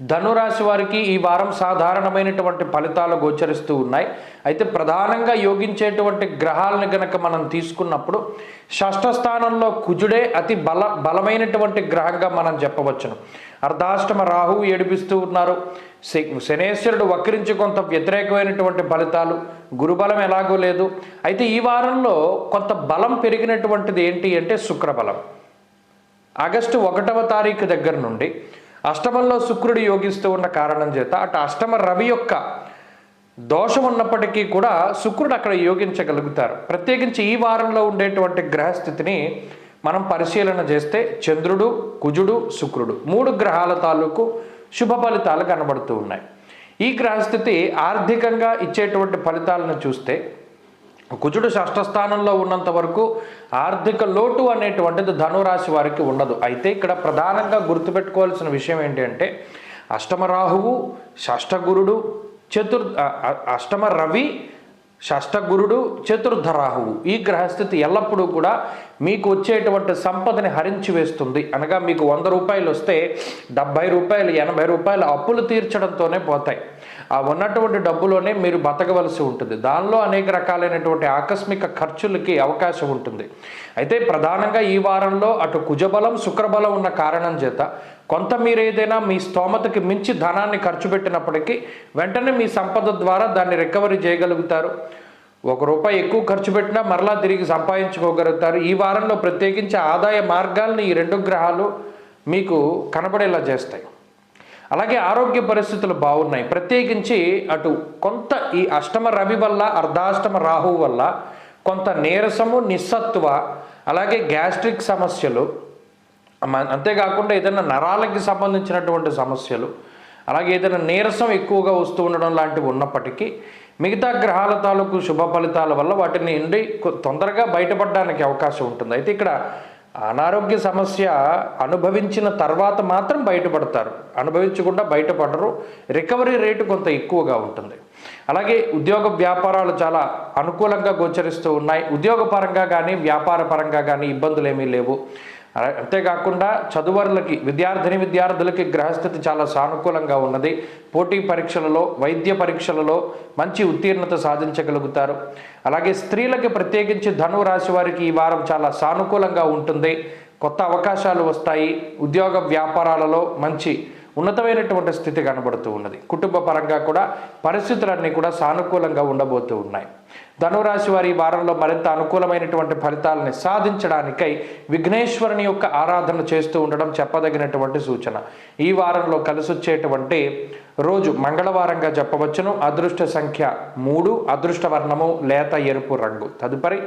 ధనురాశి వారికి ఈ వారం సాధారణమైనటువంటి ఫలితాలు గోచరిస్తూ ఉన్నాయి. అయితే ప్రధానంగా యోగించేటువంటి గ్రహాలను గనక మనం తీసుకున్నప్పుడు షష్ఠ స్థానంలో కుజుడే అతి బల బలమైనటువంటి గ్రహంగా మనం చెప్పవచ్చును. అర్ధాష్టమ రాహువు ఏడిపిస్తూ ఉన్నారు. శనేశ్వరుడు వక్రించి కొంత వ్యతిరేకమైనటువంటి ఫలితాలు గురుబలం ఎలాగో లేదు. అయితే ఈ వారంలో కొంత బలం పెరిగినటువంటిది ఏంటి అంటే శుక్రబలం. ఆగస్టు ఒకటవ తారీఖు దగ్గర నుండి అష్టమంలో శుక్రుడు యోగిస్తూ ఉన్న కారణం చేత అటు అష్టమ రవి యొక్క దోషం ఉన్నప్పటికీ కూడా శుక్రుడు అక్కడ యోగించగలుగుతారు. ప్రత్యేకించి ఈ వారంలో ఉండేటువంటి గ్రహస్థితిని మనం పరిశీలన చేస్తే చంద్రుడు కుజుడు శుక్రుడు మూడు గ్రహాల తాలూకు శుభ ఫలితాలు కనబడుతూ ఉన్నాయి. ఈ గ్రహస్థితి ఆర్థికంగా ఇచ్చేటువంటి ఫలితాలను చూస్తే కుజుడు షష్ఠస్థానంలో ఉన్నంత వరకు ఆర్థిక లోటు అనేటువంటిది ధనురాశి వారికి ఉండదు. అయితే ఇక్కడ ప్రధానంగా గుర్తుపెట్టుకోవాల్సిన విషయం ఏంటంటే అష్టమరాహువు అష్టమ రాహువు చతుర్ అష్టమ రవి షష్ఠగురుడు చతుర్థ రాహువు ఈ గ్రహస్థితి ఎల్లప్పుడూ కూడా మీకు వచ్చేటువంటి సంపదని హరించి వేస్తుంది. అనగా మీకు వంద రూపాయలు వస్తే డెబ్బై రూపాయలు ఎనభై రూపాయలు అప్పులు తీర్చడంతోనే పోతాయి. ఆ ఉన్నటువంటి డబ్బులోనే మీరు బతకవలసి ఉంటుంది. దానిలో అనేక రకాలైనటువంటి ఆకస్మిక ఖర్చులకి అవకాశం ఉంటుంది. అయితే ప్రధానంగా ఈ వారంలో అటు కుజబలం శుక్రబలం ఉన్న కారణం చేత కొంత మీరు ఏదైనా మీ స్తోమతకి మించి ధనాన్ని ఖర్చు పెట్టినప్పటికీ వెంటనే మీ సంపద ద్వారా దాన్ని రికవరీ చేయగలుగుతారు. ఒక రూపాయి ఎక్కువ ఖర్చు పెట్టినా మరలా తిరిగి సంపాదించుకోగలుగుతారు. ఈ వారంలో ప్రత్యేకించి ఆదాయ మార్గాలను ఈ రెండు గ్రహాలు మీకు కనబడేలా చేస్తాయి. అలాగే ఆరోగ్య పరిస్థితులు బాగున్నాయి. ప్రత్యేకించి అటు కొంత ఈ అష్టమ రవి వల్ల అర్ధాష్టమ రాహువు వల్ల కొంత నీరసము నిస్సత్వ అలాగే గ్యాస్ట్రిక్ సమస్యలు మ- అంతేకాకుండా ఏదైనా నరాలకి సంబంధించినటువంటి సమస్యలు అలాగే ఏదైనా నీరసం ఎక్కువగా వస్తూ ఉండడం లాంటివి ఉన్నప్పటికీ మిగతా గ్రహాల తాలూకు శుభ ఫలితాల వల్ల వాటిని నుండి తొందరగా బయటపడడానికి అవకాశం ఉంటుంది. అయితే ఇక్కడ అనారోగ్య సమస్య అనుభవించిన తర్వాత మాత్రం బయటపడతారు. అనుభవించకుండా బయటపడరు. రికవరీ రేటు కొంత ఎక్కువగా ఉంటుంది. అలాగే ఉద్యోగ వ్యాపారాలు చాలా అనుకూలంగా గోచరిస్తూ ఉన్నాయి. ఉద్యోగపరంగా కానీ వ్యాపార పరంగా కానీ ఇబ్బందులు ఏమీ లేవు. అంతేకాకుండా చదువర్లకి విద్యార్థిని విద్యార్థులకి గ్రహస్థితి చాలా సానుకూలంగా ఉన్నది. పోటీ పరీక్షలలో వైద్య పరీక్షలలో మంచి ఉత్తీర్ణత సాధించగలుగుతారు. అలాగే స్త్రీలకి ప్రత్యేకించి ధను రాశి వారికి ఈ వారం చాలా సానుకూలంగా ఉంటుంది. కొత్త అవకాశాలు వస్తాయి. ఉద్యోగ వ్యాపారాలలో మంచి ఉన్నతమైనటువంటి స్థితి కనబడుతూ ఉన్నది. కుటుంబ పరంగా కూడా పరిస్థితులన్నీ కూడా సానుకూలంగా ఉండబోతూ ఉన్నాయి. ధనురాశి వారి వారంలో మరింత అనుకూలమైనటువంటి ఫలితాలని సాధించడానికై విఘ్నేశ్వరుని యొక్క ఆరాధన చేస్తూ ఉండడం చెప్పదగినటువంటి సూచన. ఈ వారంలో కలిసొచ్చేటువంటి రోజు మంగళవారంగా చెప్పవచ్చును. అదృష్ట సంఖ్య మూడు అదృష్ట వర్ణము లేత ఎరుపు రంగు. తదుపరి